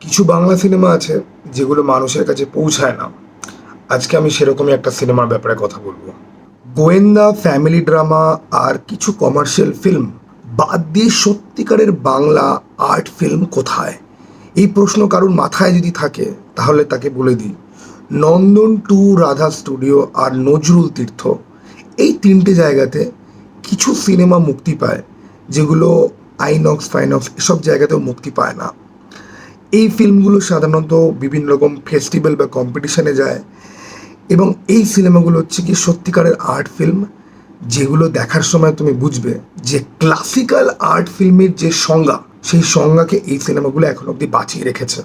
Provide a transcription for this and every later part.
কিছু বাংলা সিনেমা আছে যেগুলো মানুষের কাছে পৌঁছায় না। আজকে আমি সেরকমই একটা সিনেমার ব্যাপারে কথা বলব। গোয়েন্দা ফ্যামিলি ড্রামা আর কিছু কমার্শিয়াল ফিল্ম বাদ দিয়ে সত্যিকারের বাংলা আর্ট ফিল্ম কোথায়? এই প্রশ্ন কারোর মাথায় যদি থাকে, তাহলে তাকে বলে দিই। নন্দন টু রাধা স্টুডিও আর নজরুল তীর্থ এই তিনটে জায়গাতে কিছু সিনেমা মুক্তি পায়, যেগুলো আইনক্স, ফাইনক্স এসব জায়গাতেও মুক্তি পায় না। এই ফিল্মগুলো সাধারণত বিভিন্ন রকম ফেস্টিভ্যাল বা কম্পিটিশনে যায় এবং এই সিনেমাগুলো হচ্ছে কি সত্যিকারের আর্ট ফিল্ম যেগুলো দেখার সময় তুমি বুঝবে যে ক্লাসিক্যাল আর্ট ফিল্মের যে সংজ্ঞা, সেই সংজ্ঞাকে এই সিনেমাগুলো এখন অবধি বাঁচিয়ে রেখেছে।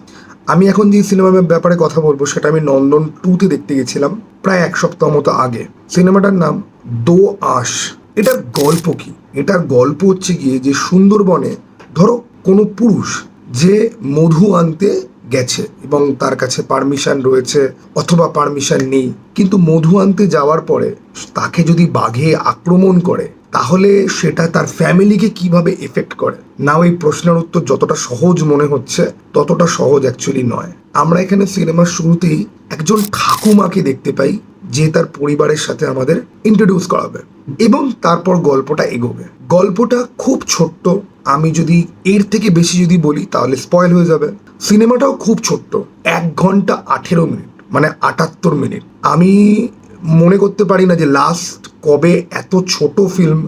আমি এখন যে সিনেমার ব্যাপারে কথা বলব, সেটা আমি নন্দন টুতে দেখতে গেছিলাম প্রায় এক সপ্তাহ মতো আগে। সিনেমাটার নাম দো আশ। এটার গল্প কি? এটার গল্প হচ্ছে গিয়ে যে সুন্দরবনে ধরো কোনো পুরুষ যে মধু আনতে গেছে এবং তার কাছে পারমিশন রয়েছে অথবা পারমিশন নেই। কিন্তু মধু আনতে যাওয়ার পরে তাকে যদি বাঘে আক্রমণ করে, তাহলে সেটা তার ফ্যামিলিকে কীভাবে এফেক্ট করে? না ওই প্রশ্নের উত্তর যতটা সহজ মনে হচ্ছে, ততটা সহজ অ্যাকচুয়ালি নয়। আমরা এখানে সিনেমার শুরুতেই একজন ঠাকুমাকে দেখতে পাই, যে তার পরিবারের সাথে আমাদের ইন্ট্রোডিউস করাবে এবং তারপর গল্পটা এগোবে। গল্পটা খুব ছোট্ট আমি যদি এর থেকে বেশি যদি বলি, তাহলে স্পয়েল হয়ে যাবে। সিনেমাটাও খুব ছোট্ট, এক ঘণ্টা আঠেরো মিনিট মানে আটাত্তর মিনিট। আমি মনে করতে পারি না যে লাস্ট কবে এত ছোট ফিল্ম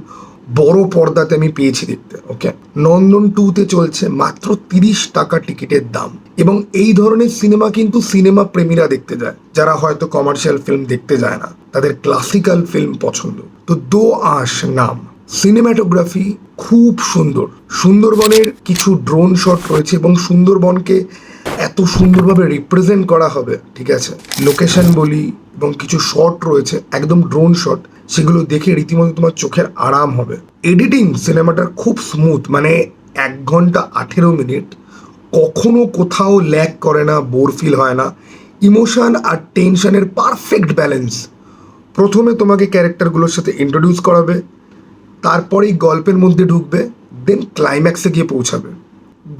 বড় পর্দাতে আমি পেয়েছি দেখতে ওকে নন্দন টুতে চলছে মাত্র তিরিশ টাকা টিকিটের দাম। এবং এই ধরনের সিনেমা কিন্তু সিনেমা প্রেমীরা দেখতে যায়, যারা হয়তো কমার্শিয়াল ফিল্ম দেখতে যায় না, তাদের ক্লাসিক্যাল ফিল্ম পছন্দ। তো দো আশ নাম। সিনেমাটোগ্রাফি খুব সুন্দর। সুন্দরবনের কিছু ড্রোন শট রয়েছে এবং সুন্দরবনকে এত সুন্দরভাবে রিপ্রেজেন্ট করা হবে, ঠিক আছে? লোকেশন বলি এবং কিছু শট রয়েছে, একদম ড্রোন শট সেগুলো দেখে রীতিমতো তোমার চোখের আরাম হবে। এডিটিং সিনেমাটার খুব স্মুথ মানে এক ঘণ্টা আঠেরো মিনিট, কখনো কোথাও ল্যাক করে না বোর ফিল হয় না। ইমোশন আর টেনশনের পারফেক্ট ব্যালেন্স প্রথমে তোমাকে ক্যারেক্টারগুলোর সাথে ইন্ট্রোডিউস করাবে তারপরেই গল্পের মধ্যে ঢুকবে দেন ক্লাইম্যাক্সে গিয়ে পৌঁছাবে।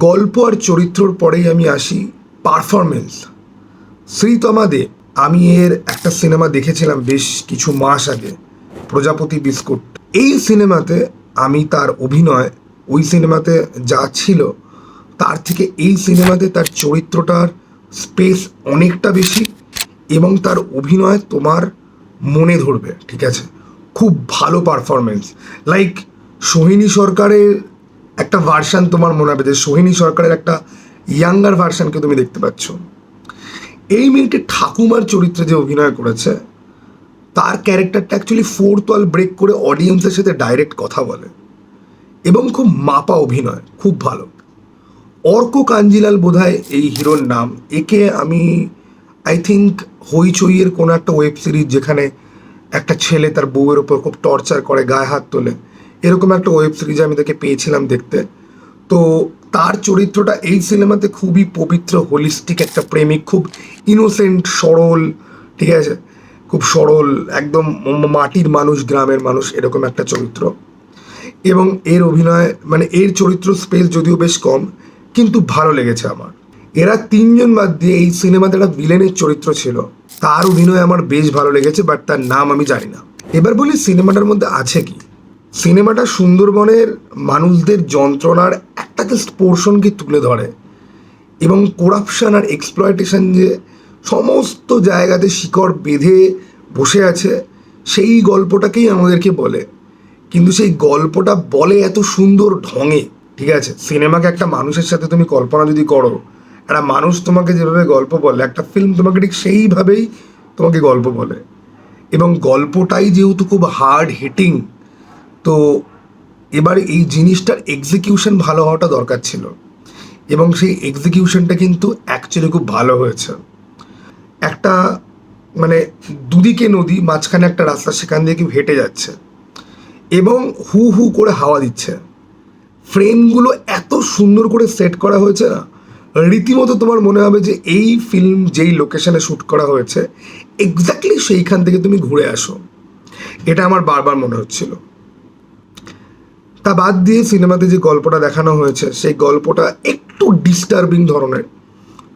গল্প আর চরিত্রর পরেই আমি আসি পারফরমেন্স শ্রীতমা দে, আমি এর একটা সিনেমা দেখেছিলাম বেশ কিছু মাস আগে, প্রজাপতি বিস্কুট। এই সিনেমাতে আমি তার অভিনয়, ওই সিনেমাতে যা ছিল, তার থেকে এই সিনেমাতে তার চরিত্রটার স্পেস অনেকটা বেশি এবং তার অভিনয় তোমার মনে ধরবে, ঠিক আছে? খুব ভালো পারফরমেন্স লাইক সোহিনী সরকারের একটা ভার্সান তোমার মনে হবে যে সোহিনী সরকারের একটা ইয়াঙ্গার ভার্সানকে তুমি দেখতে পাচ্ছ। এই মেয়েটি ঠাকুমার চরিত্রে যে অভিনয় করেছে, তার ক্যারেক্টারটা অ্যাকচুয়ালি ফোর্থ ওয়াল ব্রেক করে অডিয়েন্সের সাথে ডাইরেক্ট কথা বলে। এবং খুব মাপা অভিনয়, খুব ভালো। অর্ক কাঞ্জিলাল বোধহয় এই হিরোর নাম। একে আমি আই থিঙ্ক হইচইয়ের কোনো একটা ওয়েব সিরিজ যেখানে একটা ছেলে তার বউয়ের ওপর খুব টর্চার করে, গায়ে হাত তোলে। এরকম একটা ওয়েব সিরিজ আমি তাকে পেয়েছিলাম দেখতে। তো তার চরিত্রটা এই সিনেমাতে খুবই পবিত্র হোলিস্টিক একটা প্রেমিক, খুব ইনোসেন্ট সরল, ঠিক আছে? খুব সরল, একদম মাটির মানুষ, গ্রামের মানুষ, এরকম একটা চরিত্র। এবং এর অভিনয় মানে এর চরিত্র স্পেস যদিও বেশ কম, কিন্তু ভালো লেগেছে আমার। এরা তিনজন বাদ দিয়ে এই সিনেমাতে একটা ভিলেনের চরিত্র ছিল। তার অভিনয় আমার বেশ ভালো লেগেছে বাট তার নাম আমি জানি না। এবার বলি সিনেমাটার মধ্যে আছে কি? সিনেমাটা সুন্দরবনের মানুষদের যন্ত্রণার একটা জাস্ট পোর্শনকে তুলে ধরে। এবং করাপশন আর এক্সপ্লয়টেশন যে সমস্ত জায়গাতে শিকড় বেঁধে বসে আছে, সেই গল্পটাকেই আমাদেরকে বলে। কিন্তু সেই গল্পটা বলে এত সুন্দর ঢঙে, ঠিক আছে? সিনেমাকে একটা মানুষের সাথে তুমি কল্পনা যদি করো একটা মানুষ তোমাকে যেভাবে গল্প বলে, একটা ফিল্ম তোমাকে ঠিক সেইভাবেই তোমাকে গল্প বলে। এবং গল্পটাই যেহেতু খুব হার্ড হিটিং তো এবার এই জিনিসটার এক্সিকিউশন ভালো হওয়াটা দরকার ছিল। এবং সেই এক্সিকিউশনটা কিন্তু অ্যাকচুয়ালি খুব ভালো হয়েছে। একটা মানে দুদিকে নদী, মাঝখানে একটা রাস্তা, সেখান দিয়ে কেউ হেঁটে যাচ্ছে। এবং হু হু করে হাওয়া দিচ্ছে। ফ্রেমগুলো এত সুন্দর করে সেট করা হয়েছে না? রীতিমতো তোমার মনে হবে যে এই ফিল্ম যেই লোকেশনে শ্যুট করা হয়েছে এক্স্যাক্টলি সেইখান থেকে তুমি ঘুরে আসো। এটা আমার বারবার মনে হচ্ছিল। তা বাদ দিয়ে সিনেমাতে যে গল্পটা দেখানো হয়েছে, সেই গল্পটা একটু ডিস্টার্বিং ধরনের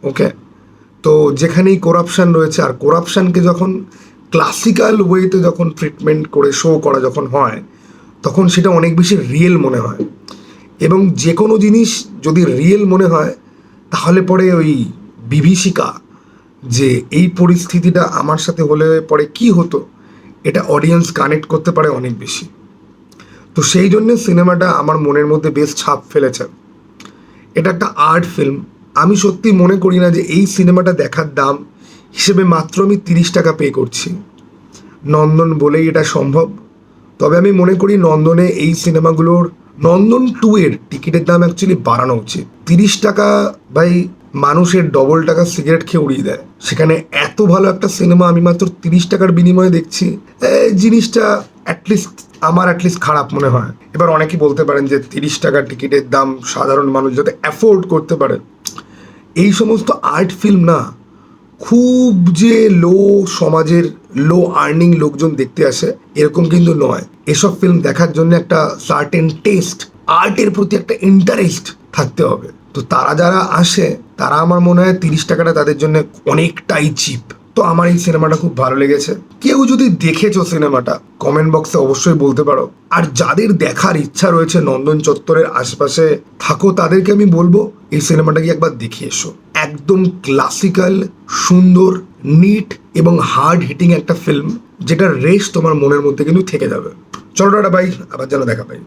ওকে তো যেখানেই করাপশান রয়েছে, আর করাপশানকে যখন ক্লাসিক্যাল ওয়েতে যখন ট্রিটমেন্ট করে শো করা যখন হয়, তখন সেটা অনেক বেশি রিয়েল মনে হয়। এবং যে কোনো জিনিস যদি রিয়েল মনে হয় তাহলে পরে ওই বিভীষিকা যে এই পরিস্থিতিটা আমার সাথে হলে পরে কি হতো, এটা অডিয়েন্স কানেক্ট করতে পারে অনেক বেশি। তো সেই জন্য সিনেমাটা আমার মনের মধ্যে বেশ ছাপ ফেলেছে। এটা একটা আর্ট ফিল্ম আমি সত্যি মনে করি না যে এই সিনেমাটা দেখার দাম হিসেবে মাত্র আমি তিরিশ টাকা পে করছি। নন্দন বলেই এটা সম্ভব। তবে আমি মনে করি নন্দনে এই সিনেমাগুলোর নন্দন টু এর টিকিটের দাম অ্যাকচুয়ালি বাড়ানো উচিত তিরিশ টাকা ভাই মানুষের ডবল টাকা সিগারেট খেয়ে উড়িয়ে দেয়। সেখানে এত ভালো একটা সিনেমা আমি মাত্র তিরিশ টাকার বিনিময়ে দেখছি। জিনিসটা অ্যাটলিস্ট আমার অ্যাটলিস্ট খারাপ মনে হয়। এবার অনেকেই বলতে পারেন যে তিরিশ টাকার টিকিটের দাম সাধারণ মানুষ যাতে অ্যাফোর্ড করতে পারে। এই সমস্ত আর্ট ফিল্ম না খুব যে লো সমাজের লো আর্নিং লোকজন দেখতে আসে, এরকম কিন্তু নয়। এসব ফিল্ম দেখার জন্য একটা সার্টেন টেস্ট আর্টের প্রতি একটা ইন্টারেস্ট থাকতে হবে। তো তারা যারা আসে, তারা আমার মনে হয় তিরিশ টাকাটা তাদের জন্য অনেকটাই চিপ তো আমার এই সিনেমাটা খুব ভালো লেগেছে। কেউ যদি দেখেছ সিনেমাটা কমেন্ট বক্সে অবশ্যই বলতে পারো। আর যাদের দেখার ইচ্ছা রয়েছে নন্দন চত্বরের আশেপাশে থাকো, তাদেরকে আমি বলব, এই সিনেমাটা কি একবার দেখে এসো। একদম ক্লাসিক্যাল সুন্দর নিট এবং হার্ড হিটিং একটা ফিল্ম যেটার রেস তোমার মনের মধ্যে কিন্তু থেকে যাবে। চলো টাটা ভাই আবার যেন দেখা পাই।